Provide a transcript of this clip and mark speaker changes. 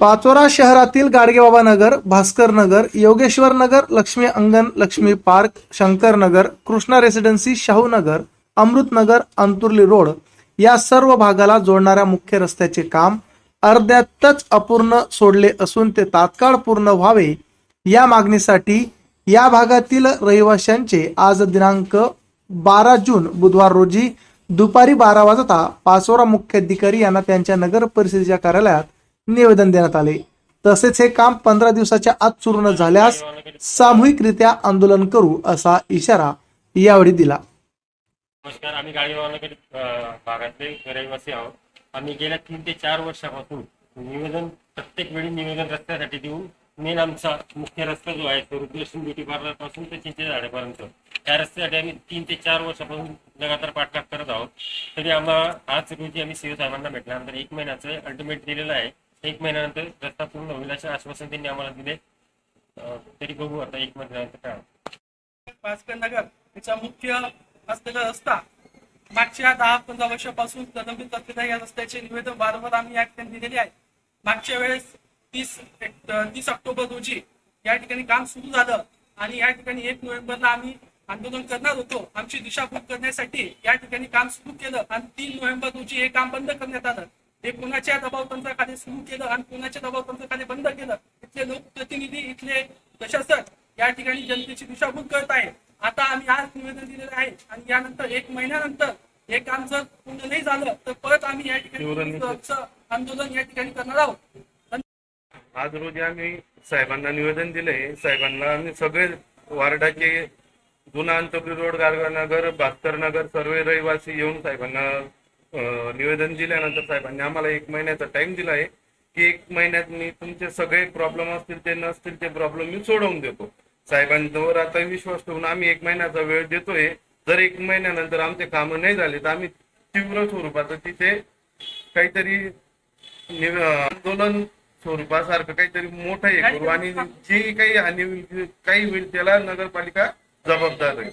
Speaker 1: पाचोरा शहरातील गाडगेबाबा नगर भास्कर नगर Yogeshwar Nagar Lakshmi Angan Lakshmi park Shankar Nagar Krishna residency Shahu Nagar Amrut Nagar Anturli road या सर्व भागाला जोडणाऱ्या मुख्य रस्त्याचे काम अर्ध्यातच अपूर्ण सोडले असून ते तात्काळ पूर्ण व्हावे या मागणीसाठी या भागातील रहिवाशांचे आज दिनांक बारा जून बुधवार रोजी दुपारी बारा वाजता पाचोरा मुख्याधिकारी यांना त्यांच्या नगर परिषदेच्या कार्यालयात निवेदन देण्यात आले. तसेच हे काम पंधरा दिवसाच्या आत सुरू न झाल्यास सामूहिकरित्या आंदोलन करू असा इशारा यावेळी दिला.
Speaker 2: नमस्कार आम्ही गाडीवालाकडे भागातले रहिवासी आहोत. आम्ही गेल्या तीन ते चार वर्षापासून निवेदन प्रत्येक वेळी निवेदन रस्त्यासाठी देऊन मेन आमचा मुख्य रस्ता जो आहे तो रुद्रेशन ब्युटी पार्लरपासून ते चिंचे झाडेपर्यंत त्या रस्त्यासाठी आम्ही तीन ते चार वर्षापासून लगातार पाठलाग करत आहोत. तरी आम्हाला आज रोजी आम्ही सीओ साहेबांना भेटल्यानंतर एक महिन्याचं अल्टिमेट दिलेलं आहे. एक महिन्यानंतर रस्ता पूर्ण होईल असे आश्वासन त्यांनी आम्हाला दिले. तरी बघू आता एक महिन्यानंतर काय होतं.
Speaker 3: नगर याचा मुख्य असलेला रस्ता मागच्या दहा पंधरा वर्षापासून प्रलंबित असलेल्या या रस्त्याचे निवेदन वारंवार आम्ही या ठिकाणी दिलेले आहे. मागच्या वेळेस तीस तीस ऑक्टोबर रोजी या ठिकाणी काम सुरू झालं आणि या ठिकाणी एक नोव्हेंबरला आम्ही आंदोलन करणार होतो. आमची दिशाभूल करण्यासाठी या ठिकाणी काम सुरू केलं आणि तीन नोव्हेंबर रोजी हे काम बंद करण्यात आलं. हे कोणाच्या दबावतंत्राखाली सुरू केलं आणि कोणाच्या दबावतंत्राखाली बंद केलं इथले लोकप्रतिनिधी इथले प्रशासक या ठिकाणी जनतेची दिशाभूल करत आहे आता आम्ही आज निवेदन दिलेलं आहे आणि यानंतर एक महिन्यानंतर हे काम जर पूर्ण नाही झालं तर परत आम्ही या ठिकाणी आंदोलन या ठिकाणी करणार आहोत.
Speaker 4: आज रोजी आम्ही साहेबांना निवेदन दिले साहेबांना आम्ही सगळे वार्डाचे जुना अंतपुरी रोड गारगाव नगर भास्कर नगर सर्व रहिवासी येऊन साहेबांना निवेदन दिल्यानंतर साहेबांनी आम्हाला एक महिन्याचा टाइम दिला आहे की एक महिन्यात मी तुमचे सगळे प्रॉब्लेम असतील ते नसतील ते प्रॉब्लेम मी सोडवून देतो. साहेबांवर आता विश्वास ठेवून आम्ही एक महिन्याचा वेळ देतोय. जर एक महिन्यानंतर आमचे काम नाही झाले तर आम्ही तीव्र स्वरूपात तिथे काहीतरी आंदोलन स्वरूपासारखं काहीतरी मोठं हे करू आणि जी काही हानी होईल काही होईल त्याला नगरपालिका जबाबदार आहे.